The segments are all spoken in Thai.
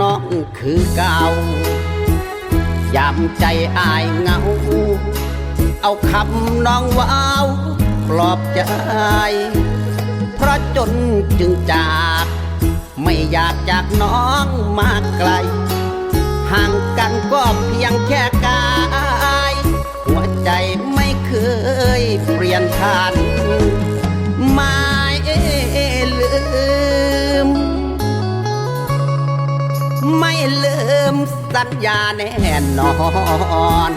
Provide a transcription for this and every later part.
น้องคือเก่ายามใจอายเหงา เอาคำน้องว้าวปลอบใจ เพราะจนจึงจาก ไม่อยากจากน้องมาไกล ห่างกันก็เพียงแค่กา สัญญาแน่นอน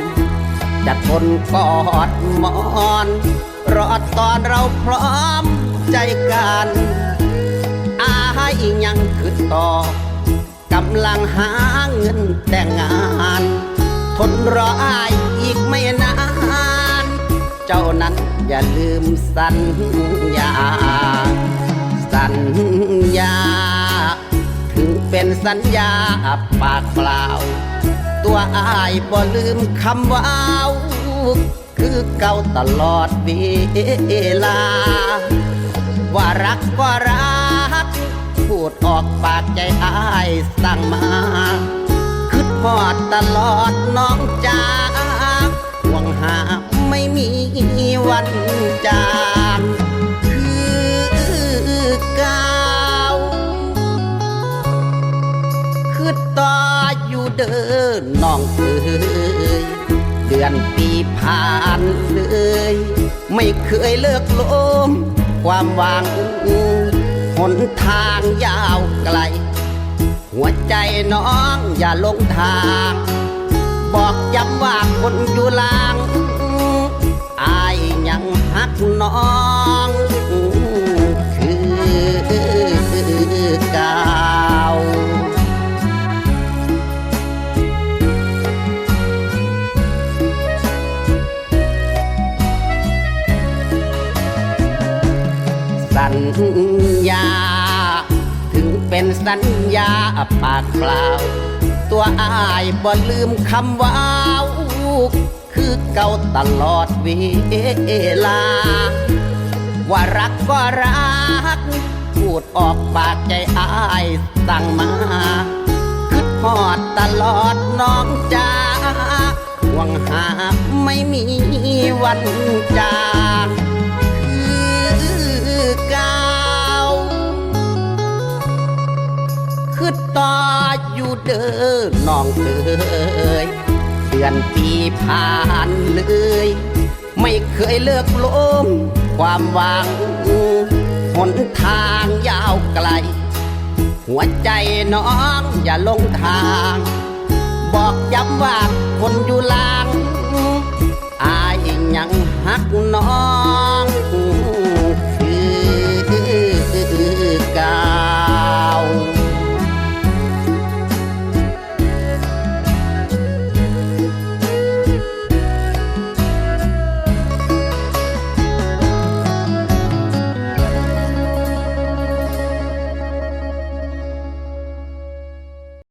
จะทนกอดมอน รอตอนเราพร้อมใจกันอายยังคือต่อกำลังหาเงินแต่งงาน ทนรออายอีกไม่นาน เจ้านั้นอย่าลืมสัญญา สัญญา นสัญญาปากเปล่า ตัวอายบ่ลืมคำว่าวคือเก่าตลอดเวลา ว่ารักก็รัก พูดออกปากใจอายสั่งมาคิดพอดตลอดน้องจ้าห่วงหาไม่มีวันจาง เดินน้องเอ๋ยเดือนปีผ่านเลย ไม่เคยเลิกลมความหวังหนทางยาวไกล หัวใจน้องอย่าลงทาง บอกย้ำว่าคนอยู่ลางอายยังหักน้อง ญญา ถึงเป็นสัญญาปากเปล่า ตัวอายบ่ลืมคำว่าวคือเก่าตลอดเวลา ว่ารักก็รัก พูดออกปากใจอายสั่งมาคิดพอดตลอดน้องจ้าหวังหาไม่มีวันจาง เด้อน้องเอ๋ยเดือนปีผ่านเลย ไม่เคยเลิกล้มความหวังหนทางยาวไกล หัวใจน้องอย่าลงทาง บอกย้ำว่าคนอยู่ลางอายยังหัก